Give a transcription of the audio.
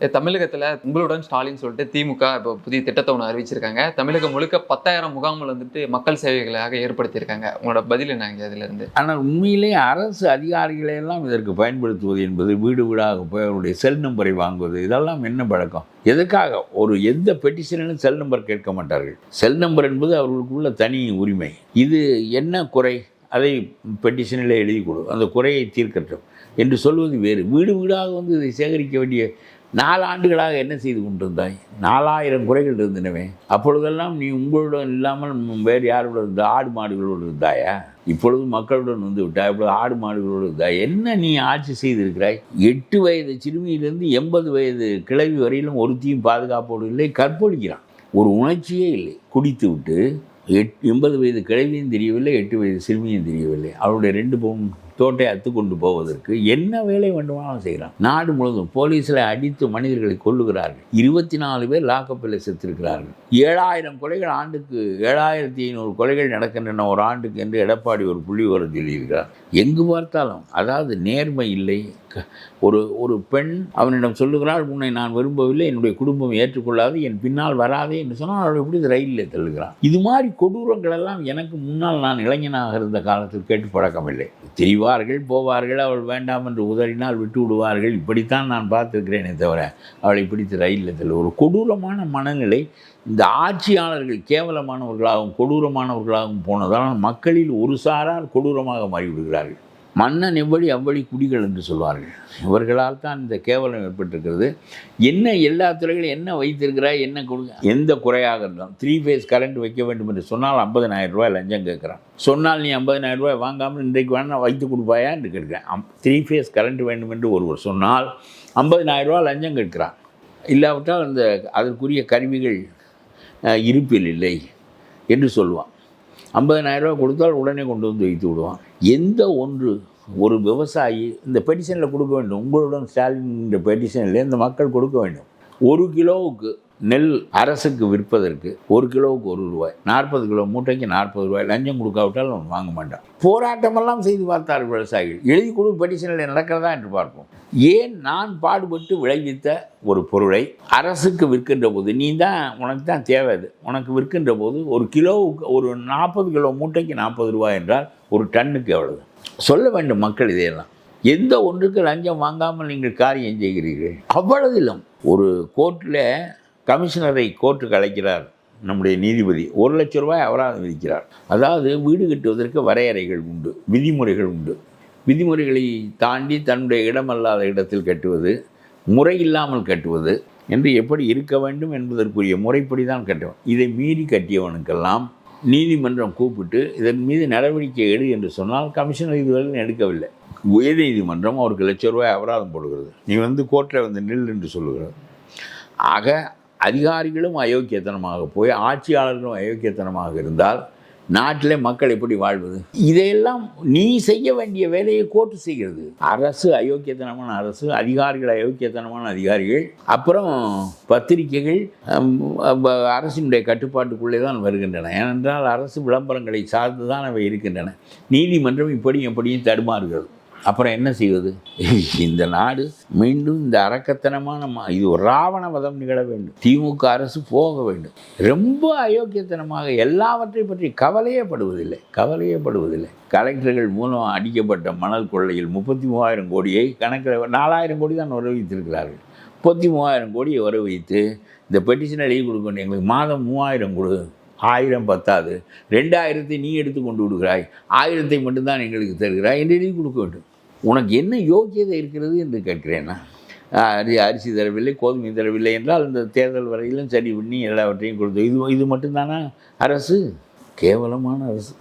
தமிழகத்தில் உங்களுடன் ஸ்டாலின் சொல்லிட்டு திமுக இப்போ புதிய திட்டத்தை ஒன்று அறிவிச்சிருக்காங்க. தமிழகம் முழுக்க பத்தாயிரம் முகாம்கள் வந்துட்டு மக்கள் சேவைகளாக ஏற்படுத்தியிருக்காங்க. உங்களோட பதில் என்னங்க இதுல ஆனால் உண்மையிலே அரசு அதிகாரிகளை எல்லாம் இதற்கு பயன்படுத்துவது என்பது வீடு வீடாக போய் அவருடைய செல் நம்பரை வாங்குவது இதெல்லாம் என்ன பழக்கம்? எதுக்காக? ஒரு எந்த பெட்டிஷனிலும் செல் நம்பர் கேட்க மாட்டார்கள். செல் நம்பர் என்பது அவர்களுக்குள்ள தனி உரிமை. இது என்ன குறை? அதை பெட்டிஷனில் எழுதி கொடு. அந்த குறையை தீர்க்கட்டும். என்று சொல்வது வேறு. வீடு வீடாக வந்து இதை சேகரிக்க வேண்டிய நாலு ஆண்டுகளாக என்ன செய்து கொண்டிருந்தாய்? நாலாயிரம் குறைகள் இருந்தனவே. அப்பொழுதெல்லாம் நீ உங்களுடன் இல்லாமல் வேறு யாரோட இருந்தா ஆடு மாடுகளோடு இருந்தாயா? இப்பொழுது மக்களுடன் வந்து விட்டாய் இப்பொழுது ஆடு மாடுகளோடு இருந்தாய். என்ன நீ ஆட்சி செய்திருக்கிறாய்? எட்டு வயது சிறுமியிலிருந்து எண்பது வயது கிழவி வரையிலும் ஒருத்தியும் பாதுகாப்போடு இல்லை கற்பழிக்கிறான். ஒரு உணர்ச்சியே இல்லை. குடித்து விட்டு எட் எண்பது வயது கிழவியும் தெரியவில்லை எட்டு வயது சிறுமியும் தெரியவில்லை. அவருடைய ரெண்டு பவுன் தோட்டையத்து கொண்டு போவதற்கு என்ன வேலை வேண்டுமானாலும் செய்கிறான் நாடு முழுவதும் போலீஸில் அடித்து மனிதர்களை கொல்லுகிறார்கள். இருபத்தி நாலு பேர் லாக்கப்பில் செத்திருக்கிறார்கள். ஏழாயிரம் கொலைகள் ஆண்டுக்கு ஏழாயிரத்தி ஐநூறு கொலைகள் நடக்கின்றன. ஒரு ஆண்டுக்கு என்று எடப்பாடி ஒரு புள்ளி வர சொல்லியிருக்கிறார். எங்கு பார்த்தாலும் அதாவது நேர்மை இல்லை. க- ஒரு ஒரு பெண் அவனிடம் சொல்லுகிறாள் உன்னை நான் விரும்பவில்லை என்னுடைய குடும்பம் ஏற்றுக்கொள்ளாது என் பின்னால் வராதே என்று சொன்னால் அவள் எப்படி ரயிலில் தள்ளுகிறான் இது மாதிரி கொடூரங்கள் எல்லாம் எனக்கு முன்னால் நான் இளைஞனாக இருந்த காலத்தில் கேட்டு பழக்கமில்லை. தெரிவார்கள் போவார்கள் அவள் வேண்டாம் என்று உதறினால் விட்டு விடுவார்கள் இப்படித்தான் நான் பார்த்திருக்கிறேனே தவிர அவளை பிடித்து ரயிலில் தெரியல ஒரு கொடூரமான மனநிலை இந்த ஆட்சியாளர்கள் கேவலமானவர்களாகவும் கொடூரமானவர்களாகவும் போனதால் மக்களில் ஒரு சாரார் கொடூரமாக மாறிவிடுகிறார்கள். மன்னன் எவ்வழி அவ்வழி குடிகள் என்று சொல்வார்கள். இவர்களால் தான் இந்த கேவலம் ஏற்பட்டிருக்கிறது. என்ன எல்லா துறைகளும் என்ன வைத்திருக்கிறாய் என்ன கொடுக்க எந்த குறையாக இருந்தாலும் த்ரீ ஃபேஸ் கரண்ட் வைக்க வேண்டும் என்று சொன்னால் 50000 ரூபாய் லஞ்சம் கேட்குறான். சொன்னால் நீ 50000 ரூபாய் வாங்காமல் இன்றைக்கு வேணால் வைத்து கொடுப்பாயா என்று கேட்கிறேன். த்ரீ ஃபேஸ் கரண்ட் வேண்டும் என்று ஒருவர் சொன்னால் 50000 ரூபாய் லஞ்சம் கேட்கிறான். இல்லாவிட்டால் அந்த அதற்குரிய கருவிகள் இருப்பில் இல்லை என்று சொல்லுவான் ஐம்பதனாயிரரூபா கொடுத்தால் உடனே கொண்டு வந்து வைத்து விடுவான். எந்த ஒன்று ஒரு விவசாயி இந்த பெட்டிஷனில் கொடுக்க வேண்டும். உங்களுடன் ஸ்டாலின் இந்த பெட்டிஷனில் இந்த மக்கள் கொடுக்க வேண்டும். ஒரு கிலோவுக்கு நெல் அரசுக்கு விற்பதற்கு ஒரு கிலோவுக்கு ஒரு ரூபாய் நாற்பது கிலோ மூட்டைக்கு நாற்பது ரூபாய் லஞ்சம் கொடுக்காவிட்டால் அவன் வாங்க மாட்டான். போராட்டமெல்லாம் செய்து பார்த்தார் விவசாயிகள். எழுதி கொடு பெட்டிஷனில் நடக்கிறதா என்று பார்ப்போம். ஏன் நான் பாடுபட்டு விளைவித்த ஒரு பொருளை அரசுக்கு விற்கின்ற போது நீ தான் உனக்கு தான் தேவை அது. உனக்கு விற்கின்ற போது ஒரு கிலோவுக்கு ஒரு நாற்பது கிலோ மூட்டைக்கு நாற்பது ரூபாய் என்றால் ஒரு டன்னுக்கு எவ்வளவு? சொல்ல வேண்டும் மக்கள் இதையெல்லாம். எந்த ஒன்றுக்கு லஞ்சம் வாங்காமல் நீங்கள் காரியம் செய்கிறீர்கள்? அவ்வளவிலும் ஒரு கோர்ட்டில் கமிஷனரை கோர்ட்டுக்கு அழைக்கிறார் நம்முடைய நீதிபதி. ஒரு லட்ச ரூபாய் அபராதம் விதிக்கிறார். அதாவது வீடு கட்டுவதற்கு வரையறைகள் உண்டு விதிமுறைகள் உண்டு. விதிமுறைகளை தாண்டி தன்னுடைய இடமல்லாத இடத்தில் கட்டுவது முறை இல்லாமல் கட்டுவது என்று எப்படி இருக்க வேண்டும் என்பதற்குரிய முறைப்படி தான் கட்டுவன். இதை மீறி கட்டியவனுக்கெல்லாம் நீதிமன்றம் கூப்பிட்டு இதன் மீது நடவடிக்கை எடு என்று சொன்னால் கமிஷனர் இதுவரை எடுக்கவில்லை. உயர் நீதிமன்றம் அவருக்கு லட்ச ரூபாய் அபராதம் போடுகிறது. நீ வந்து கோர்ட்டில் வந்து நில் என்று சொல்லுகிறது ஆக அதிகாரிகளும் அயோக்கியத்தனமாக போய் ஆட்சியாளர்களும் அயோக்கியத்தனமாக இருந்தால் நாட்டில் மக்கள் எப்படி வாழ்வது? இதையெல்லாம் நீ செய்ய வேண்டிய வேலையை கோர்ட்டு செய்கிறது. அரசு அயோக்கியத்தனமான அரசு அதிகாரிகள் அயோக்கியத்தனமான அதிகாரிகள் அப்புறம் பத்திரிகைகள் அரசினுடைய கட்டுப்பாட்டுக்குள்ளே தான் வருகின்றன. ஏனென்றால் அரசு விளம்பரங்களை சார்ந்து தான் அவை இருக்கின்றன. நீதிமன்றம் இப்படியும் எப்படியும் தடுமாறுகிறது. அப்புறம் என்ன செய்வது? இந்த நாடு மீண்டும் இந்த அரக்கத்தனமான இது ஒரு ராவண வதம் நிகழ வேண்டும். திமுக அரசு போக வேண்டும். ரொம்ப அயோக்கியத்தனமாக எல்லாவற்றை பற்றி கவலையே படுவதில்லை கவலையே படுவதில்லை கலெக்டர்கள் மூலம் அடிக்கப்பட்ட மணல் கொள்ளையில் முப்பத்தி மூவாயிரம் கோடியை கணக்கில் நாலாயிரம் கோடி தான் வர வைத்திருக்கிறார்கள் முப்பத்தி மூவாயிரம் கோடியை வர வைத்து இந்த பெட்டிஷனை எழுதி கொடுக்கணும். எங்களுக்கு மாதம் மூவாயிரம் கொடு. ஆயிரம் பத்தாது. ரெண்டாயிரத்தை நீ எடுத்து கொண்டு விடுகிறாய். ஆயிரத்தை மட்டும்தான் எங்களுக்கு தருகிறாய் என்று நீ கொடுக்க வேண்டும். உனக்கு என்ன யோக்கியதை இருக்கிறது என்று கேட்கிறேன் நான் அரி அரிசி தரவில்லை கோதுமை தரவில்லை என்றால் இந்த தேர்தல் வரையிலும் சரி பண்ணி எல்லாவற்றையும் கொடுத்து இது இது மட்டும்தானா அரசு? கேவலமான அரசு.